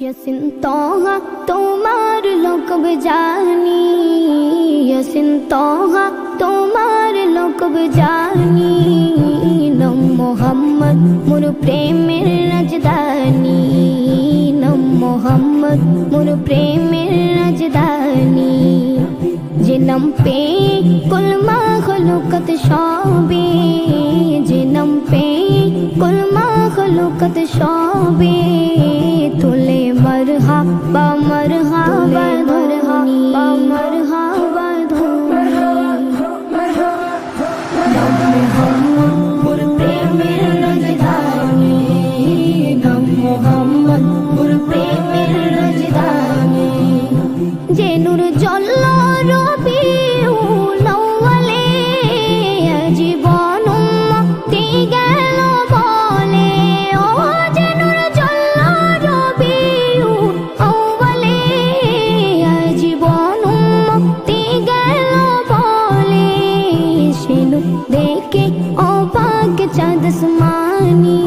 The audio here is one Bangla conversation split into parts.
ইয়াসিন তোহা তোমার লোকব জানি। ইয়াসিন তোহা তোমার লোকব জানি। নম মোহাম্মদ, মোর প্রেমের রাজধানী। নম মোহাম্মদ, মোর প্রেমের রাজধানী। যে নাম পে কুলমা হলুকত সবে, যে নাম পে কুলমা হলুকত সবে। চাঁদ আসমানি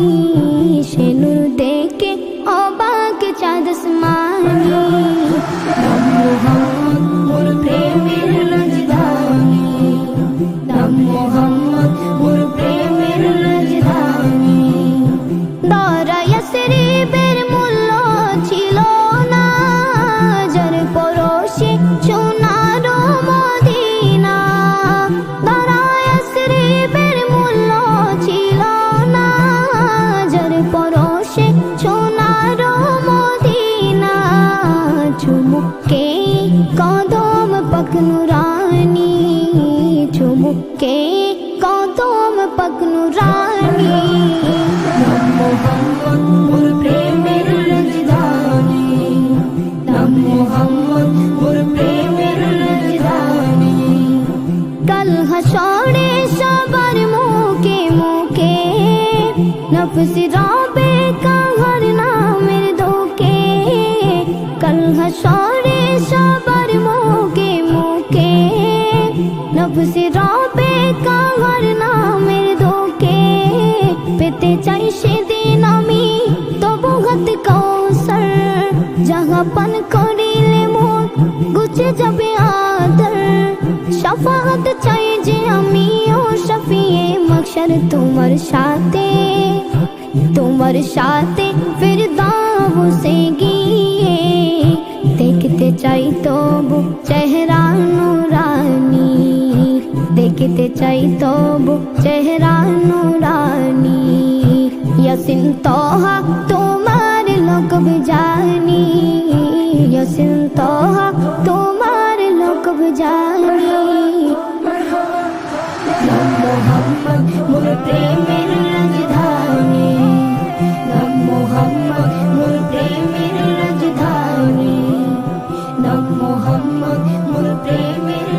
সেনু দেখে অবাক চাঁদ মোহাম্মদ পরশে সোনার মদিনা চুমুকে কদম পকনুরানি চুমুকে কদম পকনুরানি মোহাম্মদ মোর প্রেমের রাজধানী মোহাম্মদ মোর প্রেমের সবার নফস রবে কাহার নামের দোকে পেতে চাই সেদিন আমি তবু হাত কৌসর যাহা পান করিলে মোর গুছে যাবে আদর শফাত চাই যে আমি ও শফিয়ে মকসর তোমার সাথে তোমার সাথে ফির দাও সে গিয়ে দেখতে চাই তবু চেহারা দেখতে চাই তবু চেহারা নুরানি। ইয়াসিন তোহা তোমার লোকব জানি। ইয়াসিন তোহা তোমার লোকব জানি। নাম মোহাম্মদ মোর প্রেমের রাজধানী। নাম মোহাম্মদ মোর প্রেমের